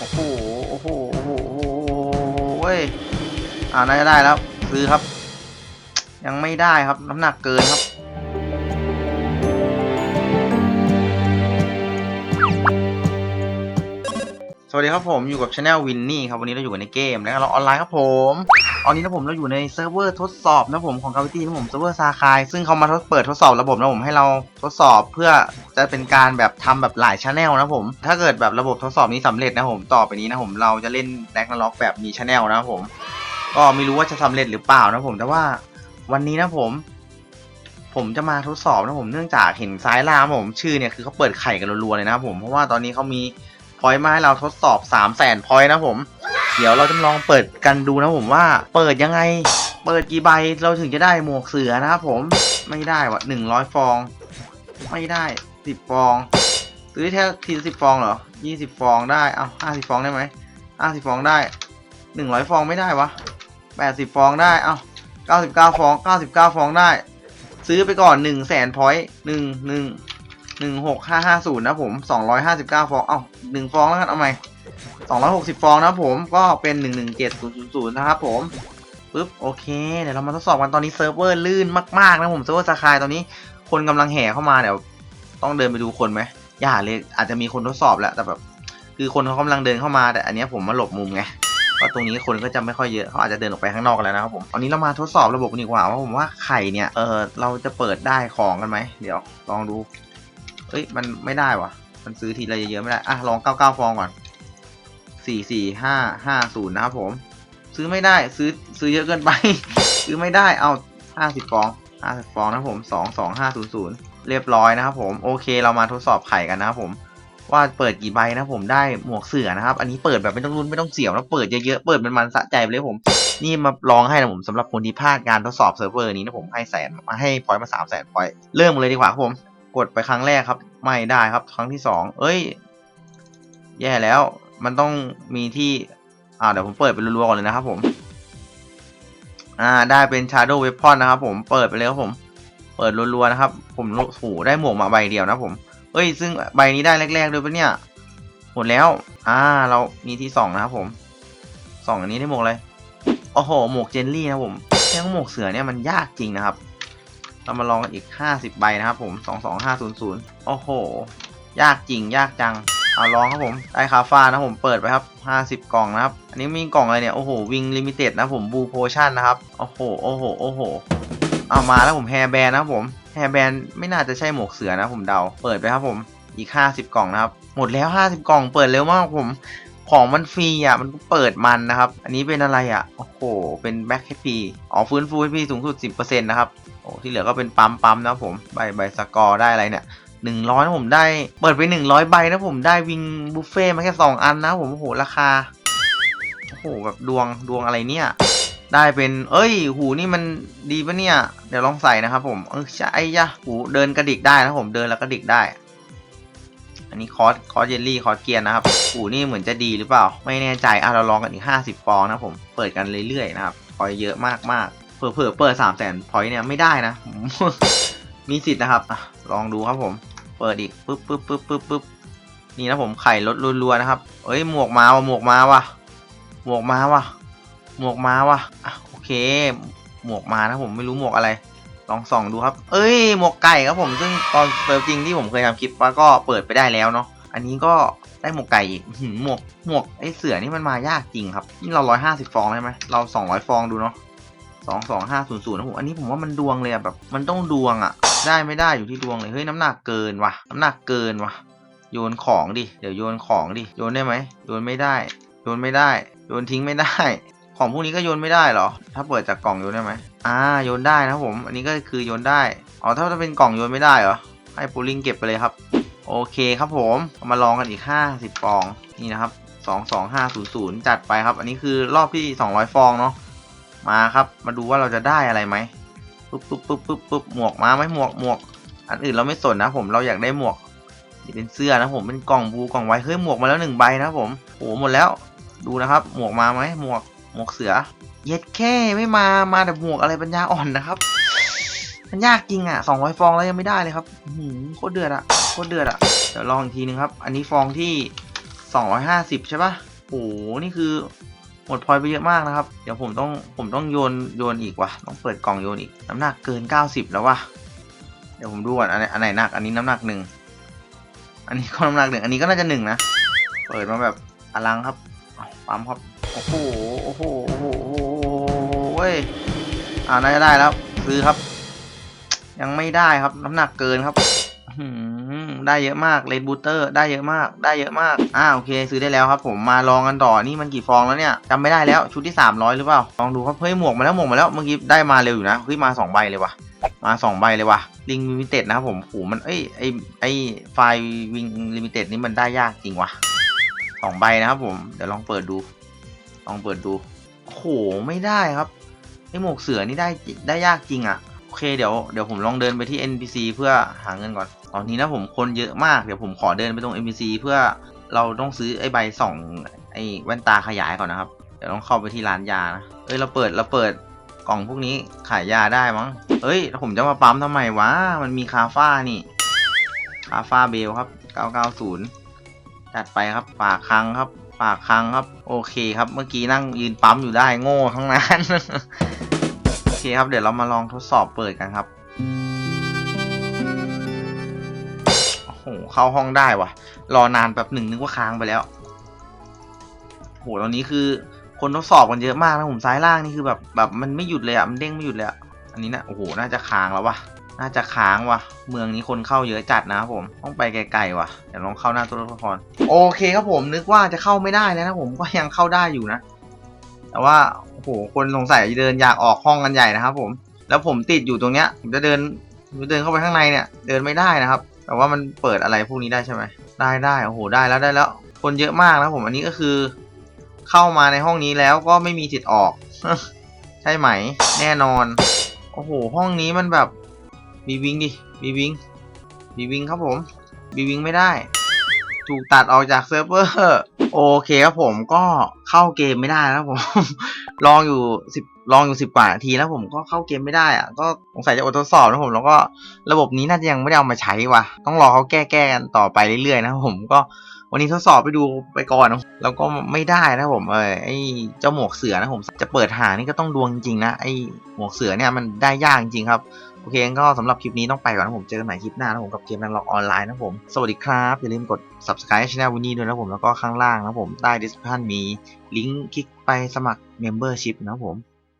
โอ้โหโอ้โห โอ้โห โอ้โหเว้ย อ่าน่าจะได้แล้ว ซื้อครับ ยังไม่ได้ครับ น้ำหนักเกินครับสวัสดีครับผมอยู่กับช anel วินนี่ครับวันนี้เราอยู่กันในเกมแล้วเราออนไลน์ครับผม ตอนนี้นะผมเราอยู่ในเซิร์ฟเวอร์ทดสอบนะผมของ Gravity นะผมเซิร์ฟเวอร์ซาคายซึ่งเขามาทดเปิดทดสอบระบบนะผมให้เราทดสอบเพื่อจะเป็นการแบบทำแบบหลายช anel นะผม ถ้าเกิดแบบระบบทดสอบนี้สำเร็จนะผมต่อไปนี้นะผมเราจะเล่นแร็กนาล็อกแบบมีช anel นะผม ก็ไม่รู้ว่าจะสำเร็จหรือเปล่านะผมแต่ว่าวันนี้นะผม ผมจะมาทดสอบนะผมเนื่องจากเห็นซ้ายล่างผมชื่อเนี่ยคือเขาเปิดไข่กันรัวๆเลยนะผมเพราะว่าตอนนี้เขามีพอยต์มาให้เราทดสอบ3 0 0แสนพอยต์นะผม ดี๋ยวเราจะลองเปิดกันดูนะผมว่า เปิดยังไง เปิดกี่ใบเราถึงจะได้หมวกเสือนะครับผมไม่ได้วะหนึ่งร้อยฟอง ไม่ได้สิบฟองซื้อแค่ทีสิบฟองเหรอยี่สิบฟองได้เอาห้าสิบฟองได้ไหมห้าสิบฟองได้หนึ่งร้อยฟองไม่ได้วะแปดสิบฟองได้เอาเก้าสิบเก้าฟองเก้าสิบเก้าฟองได้ ซื้อไปก่อนหนึ่งแสนพอยต์หนึ่งหนึ่งหนึ่งหกห้าห้าศูนย์นะผมสองร้อยห้าสิบเก้าฟองเอ้าหนึ่งฟองแล้วกันเอาใหม สองร้อยหกสิบฟองนะผมก็เป็นหนึ่งหนึ่งเจ็ดศูนย์ศูนย์นะครับผมปึ๊บโอเคเดี๋ยวเรามาทดสอบกันตอนนี้เซิร์ฟเวอร์ลื่นมากๆนะผมเซิร์ฟเวอร์สกายตอนนี้คนกำลังแห่เข้ามาเดี๋ยวต้องเดินไปดูคนไหมอย่าเลยอาจจะมีคนทดสอบแหละแต่แบบคือคนเขากำลังเดินเข้ามาแต่อันนี้ผมมาหลบมุมไงก็ตรงนี้คนก็จะไม่ค่อยเยอะเขาอาจจะเดินออกไปข้างนอกแล้วนะครับผมตอนนี้เรามาทดสอบระบบกันดีกว่าว่าผมว่าไข่เนี่ยเออเราจะเปิดได้ของกันไหมเดี๋ยวลองดูเอ้ยมันไม่ได้วะมันซื้อทีละเยอะๆไม่ได้อะลอง99ฟองก่อน 4 4 5 5 0นะครับผม ซื้อไม่ได้ซื้อซื้อเยอะเกินไป ซื้อไม่ได้เอา50ฟอง50ฟองนะครับผม2 2 5 0 0เรียบร้อยนะครับผมโอเคเรามาทดสอบไข่กันนะครับผม ว่าเปิดกี่ใบนะผมได้หมวกเสือนะครับ อันนี้เปิดแบบไม่ต้องรุนไม่ต้องเสียวนะเปิดเยอะๆเปิดมันมันสะใจไปเลยผม นี่มาลองให้นะผมสำหรับคนที่พลาดการทดสอบเซิร์ฟเวอร์นี้นะผมให้แสนมาให้พอยต์มาสามแสนพอยต์เริ่มเลยดีกว่าครับผม กดไปครั้งแรกครับ ไม่ได้ครับ ครั้งที่สองเอ้ย แย่แล้ว มันต้องมีที่อ่าเดี๋ยวผมเปิดไปรัวๆก่อนเลยนะครับผม อ่า ได้เป็น Shadow Weapon นะครับผมเปิดไปเลยครับผม เปิดรัวๆนะครับ ผมโอ้โหได้หมวกมาใบเดียวนะผมเอ้ย ซึ่งใบนี้ได้แรกๆด้วยปะเนี่ย หมดแล้ว อ่า เรามีที่สองนะครับผมสองอันนี้ได้หมวกเลยโอ้โหหมวกเจนลี่นะผมแค่หมวกเสือเนี่ยมันยากจริงนะครับ เรามาลองกันอีกห้าสิบใบนะครับผมสองสองห้าศูนย์ศูนย์โอ้โห ยากจริงยากจัง เอาลองครับผมได้คาฟ้านะผมเปิดไปครับห้าสิบกล่องนะครับ อันนี้มีกล่องอะไรเนี่ย โอ้โหวิงลิมิเต็ดนะผมบูโพชั่นนะครับ โอ้โหโอ้โหโอ้โหเอามาแล้วผมแฮร์แบนนะผมแฮร์แบนไม่น่าจะใช่หมวกเสือนะผมเดาเปิดไปครับผมอีก 50 กล่องนะครับ หมดแล้ว 50 กล่องเปิดเร็วมากผมของมันฟรีอะมันเปิดมันนะครับ อันนี้เป็นอะไรอะโอ้โหเป็นแบ็ค HP อ๋อฟื้นฟู HP สูงสุด 10%นะครับโอ้ที่เหลือก็เป็นปั๊มปั๊มนะผมใบใบสกอร์ได้อะไรเนี่ย หนึ่งร้อยนะผมได้เปิดไปหนึ่งร้อยใบนะผมได้วิงบุฟเฟ่มาแค่สองอันนะผมโอ้โหราคาโอ้โหแบบดวงดวงอะไรเนี่ย ได้เป็น เอ้ย หูนี่มันดีปะเนี่ย เดี๋ยวลองใส่นะครับผมเออใช่ยะหูเดินกระดิกได้นะผมเดินแล้วกระดิกได้ อันนี้คอสคอสเยลลี่คอสเกียร์นะครับหูนี่เหมือนจะดีหรือเปล่า ไม่แน่ใจอะเราลองกันอีก50ฟองนะผมเปิดกันเรื่อยๆนะครับพอยเยอะมากมากๆเผื่อเปิด3 0 0แสนพอยเนี่ยไม่ได้นะ มีสิทธิ์นะครับอะลองดูครับผม เปิดอีกปึ๊บปึ๊บปึ๊บปึ๊บปึ๊บนี่นะผมไข่ลดรัวๆนะครับ เอ้ยหมวกมาว่ะหมวกมาว่ะหมวกมาว่ะหมวกมาว่ะอะโอเค หมวกมานะผมไม่รู้หมวกอะไร ลองส่องดูครับ เอ้ยหมวกไก่ครับผมซึ่งตอนเซิร์ฟจริงที่ผมเคยทำคลิปว่าก็เปิดไปได้แล้วเนาะอันนี้ก็ได้หมวกไก่อีกอื้อหือหมวกหมวกไอ้เสือนี่มันมายากจริงครับนี่เราร้อยห้าสิบฟองใช่ไหมเราสองร้อยฟองดูเนาะ สองสองห้าศูนย์ศูนย์นะผมอันนี้ผมว่ามันดวงเลยอะแบบ มันต้องดวงอะได้ไม่ได้อยู่ที่ดวงเลยเฮ้ยน้ำหนักเกินว่ะน้ำหนักเกินว่ะ โยนของดิเดี๋ยวโยนของดิโยนได้ไหมโยนไม่ได้ โยนไม่ได้ โยนทิ้งไม่ได้ ของพวกนี้ก็โยนไม่ได้เหรอ ถ้าเปิดจากกล่องโยนได้ไหมอ่าโยนได้นะครับผม อันนี้ก็คือโยนได้อ๋อถ้าจะเป็นกล่องโยนไม่ได้เหรอให้ปูลิงเก็บไปเลยครับ โอเคครับผมมาลองกันอีก 50ฟองนี่นะครับ 22500 จัดไปครับ อันนี้คือรอบที่ 200 ฟองเนาะ มาครับ มาดูว่าเราจะได้อะไรไหมปุ๊บปุ๊บปุ๊บปุ๊บปุ๊บหมวกมาไหมหมวกหมวก อันอื่นเราไม่สนนะผมเราอยากได้หมวกนี่เป็นเสื้อนะผมเป็นกล่องบูกล่องไว้เฮ้ยหมวกมาแล้วหนึ่งใบนะครับผมโอ้หมดแล้วดูนะครับ หมวกมาไหมหมวกหมวกเสือ เย็ดแค่ไม่มามาแต่หมวกอะไรปัญญาอ่อนนะครับมันยากจริงอะสองร้อยฟองแล้วยังไม่ได้เลยครับหือโคตรเดือดอะโคตรเดือดอะเดี๋ยวลองอีกทีนึงครับ อันนี้ฟองที่สองร้อยห้าสิบใช่ปะโอ้โหนี่คือ มดพอยไปเยอะมากนะครับ เดี๋ยวผมต้องผมต้องโยนโยนอีกว่ะ ต้องเปิดกล่องโยนอีก น้ำหนักเกิน 90 แล้วว่ะ เดี๋ยวผมดูก่อนอันไหนอันไหนหนัก อันนี้น้ำหนักหนึ่ง อันนี้ก็น้ำหนักหนึ่ง อันนี้ก็น่าจะหนึ่งนะ เปิดมาแบบอลังครับปั๊มครับ โอ้โห โอ้โห โอ้โหโอ้โหเว้ย อ่าน่าจะได้แล้ว ซื้อครับ ยังไม่ได้ครับ น้ำหนักเกินครับ ได้เยอะมากเลดบูเตอร์ได้เยอะมาก ได้เยอะมาก อ่าโอเค ซื้อได้แล้วครับผมมาลองกันต่อนี่มันกี่ฟองแล้วเนี่ยจำไม่ได้แล้วชุดที่ 300 หรือเปล่าลองดูครับเฮ้ยหมวกมาแล้วหมวกมาแล้วเมื่อกี้ได้มาเร็วอยู่นะเฮ้ยมาสองใบเลยว่ะมาสองใบเลยว่ะลิงลิมิเต็ดนะครับผมโหมันเอ้ยไอไอไฟวิงลิมิเต็ดนี่มันได้ยากจริงว่ะสองใบนะครับผมเดี๋ยวลองเปิดดู ลองเปิดดูโหไม่ได้ครับไอหมวกเสือนี่ได้ได้ยากจริงอะโอเคเดี๋ยวเดี๋ยวผมลองเดินไปที่ NPC เพื่อหาเงินก่อน ตอนนี้นะผมคนเยอะมากเดี๋ยวผมขอเดินไปตรง NPC เพื่อเราต้องซื้อไอ้ใบส่องไอ้แว่นตาขยายก่อนนะครับ เดี๋ยวต้องเข้าไปที่ร้านยานะเอ้ยเราเปิดเราเปิดกล่องพวกนี้ขายยาได้มั้งเอ้ยแล้วผมจะมาปั๊มทำไมวะมันมีคาฟ้านี่คาฟ้าเบลครับ 990 จัดไปครับฝากคลังครับฝากคลังครับ โอเคครับ เมื่อกี้นั่งยืนปั๊มอยู่ได้โง่ทั้งนั้น โอเคครับ เดี๋ยวเรามาลองทดสอบเปิดกันครับ เข้าห้องได้วะรอนานแบบหนึ่งนึกว่าค้างไปแล้วโหตอนนี้คือคนทดสอบกันเยอะมากนะผมซ้ายล่างนี่คือแบบแบบมันไม่หยุดเลยอะมันเด้งไม่หยุดเลยอะอันนี้นะโอ้โหน่าจะค้างแล้ววะน่าจะค้างวะเมืองนี้คนเข้าเยอะจัดนะครับผมต้องไปไกลๆวะเดี๋ยวลองเข้าหน้าตัวละครโอเคครับผมนึกว่าจะเข้าไม่ได้แล้วนะผมก็ยังเข้าได้อยู่นะ แต่ว่าโอ้โหคนสงสัยเดินอยากออกห้องกันใหญ่นะครับผม แล้วผมติดอยู่ตรงเนี้ยผมจะเดินผมจะเดินเข้าไปข้างในเนี่ย เดินไม่ได้นะครับ แต่ว่ามันเปิดอะไรพวกนี้ได้ใช่ไหมได้ได้โอ้โหได้แล้วได้แล้ว คนเยอะมากนะผมอันนี้ก็คือ เข้ามาในห้องนี้แล้วก็ไม่มีสิทธิ์ออก ใช่ไหม แน่นอน โอ้โห ห้องนี้มันแบบบีวิงดิบีวิงบีวิงครับผมบีวิงไม่ได้ ถูกตัดออกจากเซิร์ฟเวอร์โอเคครับผมก็เข้าเกมไม่ได้แล้วผม ลองอยู่สิบ ลองอยู่สิบกว่านาทีแล้วผมก็เข้าเกมไม่ได้อะก็สงสัยจะอดทดสอบนะผมแล้วก็ระบบนี้น่าจะยังไม่ได้เอามาใช้ว่ะ ต้องรอเขาแก้แก้กันต่อไปเรื่อยๆนะผมก็วันนี้ทดสอบไปดูไปก่อนนะแล้วก็ไม่ได้นะผมเออไอเจ้าหมวกเสือนะผมจะเปิดหานี่ก็ต้องดวงจริงๆนะไอหมวกเสือเนี่ยมันได้ยากจริงครับโอเคก็สำหรับคลิปนี้ต้องไปก่อนนะผมเจอกันใหม่คลิปหน้านะผมกับเกมนันล็อกออนไลน์นะผม สวัสดีครับ อย่าลืมกด subscribe ช่องวินนี่ด้วยนะผมแล้วก็ข้างล่างนะผมใต้ description มีลิงก์คลิกไปสมัคร membership นะผม